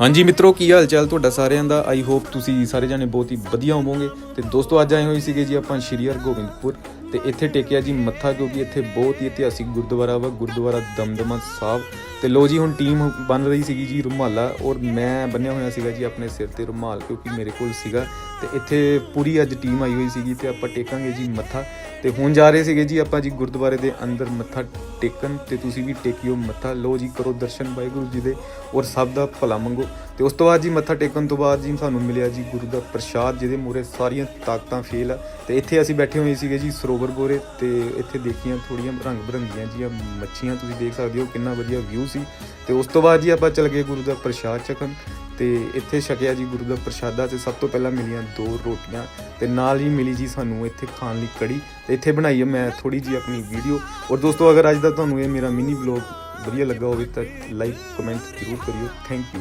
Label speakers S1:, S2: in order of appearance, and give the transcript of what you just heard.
S1: ਹਾਂਜੀ ਮਿੱਤਰੋ, ਕੀ ਹਾਲ ਚਾਲ ਤੁਹਾਡਾ ਸਾਰਿਆਂ ਦਾ? ਆਈ ਹੋਪ ਤੁਸੀਂ ਸਾਰੇ ਜਾਣੇ ਬਹੁਤ ਹੀ ਵਧੀਆ ਹੋਵੋਗੇ। ਤੇ ਦੋਸਤੋ, ਅੱਜ ਆਏ ਹੋਏ ਸੀਗੇ ਜੀ ਆਪਾਂ ਸ਼੍ਰੀ ਹਰਗੋਬਿੰਦਪੁਰ। ਤੇ ਇੱਥੇ ਟੇਕਿਆ ਜੀ ਮੱਥਾ, ਕਿਉਂਕਿ ਇੱਥੇ ਬਹੁਤ ਹੀ ਇਤਿਹਾਸਿਕ ਗੁਰਦੁਆਰਾ ਵਾ, ਗੁਰਦੁਆਰਾ ਦਮਦਮਾ ਸਾਹਿਬ। ਤੇ ਲੋ ਜੀ, ਹੁਣ ਟੀਮ ਬਣ ਰਹੀ ਸੀਗੀ ਜੀ ਰੁਮਾਲਾ, ਔਰ ਮੈਂ ਬੰਨਿਆ ਹੋਇਆ ਸੀਗਾ ਜੀ ਆਪਣੇ ਸਿਰ ਤੇ ਰੁਮਾਲ, ਕਿਉਂਕਿ ਮੇਰੇ ਕੋਲ ਸੀਗਾ। ਤੇ ਇੱਥੇ ਪੂਰੀ ਅੱਜ ਟੀਮ ਆਈ ਹੋਈ ਸੀਗੀ ਤੇ ਆਪਾਂ ਟੇਕਾਂਗੇ ਜੀ ਮੱਥਾ। ਤੇ ਹੁਣ ਜਾ ਰਹੇ ਸੀਗੇ ਜੀ ਆਪਾਂ ਜੀ ਗੁਰਦੁਆਰੇ ਦੇ ਅੰਦਰ ਮੱਥਾ ਟੇਕਣ, ਤੇ ਤੁਸੀਂ ਵੀ ਟੇਕਿਓ ਮੱਥਾ। ਲੋ ਜੀ, ਕਰੋ ਦਰਸ਼ਨ ਵਾਹਿਗੁਰੂ ਜੀ ਦੇ, ਔਰ ਸਭ ਦਾ ਭਲਾ ਮੰਗੋ। ਤੇ ਉਸ ਤੋਂ ਬਾਅਦ ਜੀ ਮੱਥਾ ਟੇਕਣ ਤੋਂ ਬਾਅਦ ਜੀ ਸਾਨੂੰ ਮਿਲਿਆ ਜੀ ਗੁਰੂ ਦਾ ਪ੍ਰਸ਼ਾਦ, ਜਿਹਦੇ ਮੂਹਰੇ ਸਾਰੀਆਂ ਤਾਕਤਾਂ ਫੇਲ ਆ। ਤੇ ਇੱਥੇ ਅਸੀਂ ਬੈਠੇ ਹੋਏ ਸੀਗੇ ਜੀ ਸਰੋਵਰ ਗੋਰੇ ਤੇ ਇੱਥੇ ਦੇਖੀਆਂ ਥੋੜੀਆਂ ਰੰਗ ਬਰੰਗੀਆਂ ਜੀਆਂ ਮੱਛੀਆਂ, ਤੁਸੀਂ ਦੇਖ ਸਕਦੇ ਹੋ ਕਿੰਨਾ ਵਧੀਆ ਵਿਊ ਸੀ। ਤੇ ਉਸ ਤੋਂ ਬਾਅਦ ਜੀ ਆਪਾਂ ਚੱਲ ਗਏ ਗੁਰੂ ਦਾ ਪ੍ਰਸ਼ਾਦ ਚੱਕਣ। ਤੇ ਇੱਥੇ ਛਕਿਆ ਜੀ ਗੁਰੂ ਦਾ ਪ੍ਰਸ਼ਾਦਾ ਤੇ ਸਭ ਤੋਂ ਪਹਿਲਾਂ ਮਿਲੀਆਂ ਦੋ ਰੋਟੀਆਂ ਤੇ ਨਾਲ ਹੀ ਮਿਲੀ ਜੀ ਸਾਨੂੰ ਇੱਥੇ ਖਾਣ ਲਈ ਕੜੀ। ਤੇ ਇੱਥੇ ਬਣਾਈ ਹੈ ਮੈਂ ਥੋੜੀ ਜੀ ਆਪਣੀ ਵੀਡੀਓ ਔਰ ਦੋਸਤੋ, ਅਗਰ ਅੱਜ ਦਾ ਤੁਹਾਨੂੰ ਇਹ ਮੇਰਾ ਮਿਨੀ ਵਲੌਗ ਵਧੀਆ ਲੱਗਾ ਹੋਵੇ ਤਾਂ ਲਾਈਕ ਕਮੈਂਟ ਜ਼ਰੂਰ ਕਰਿਓ। Thank you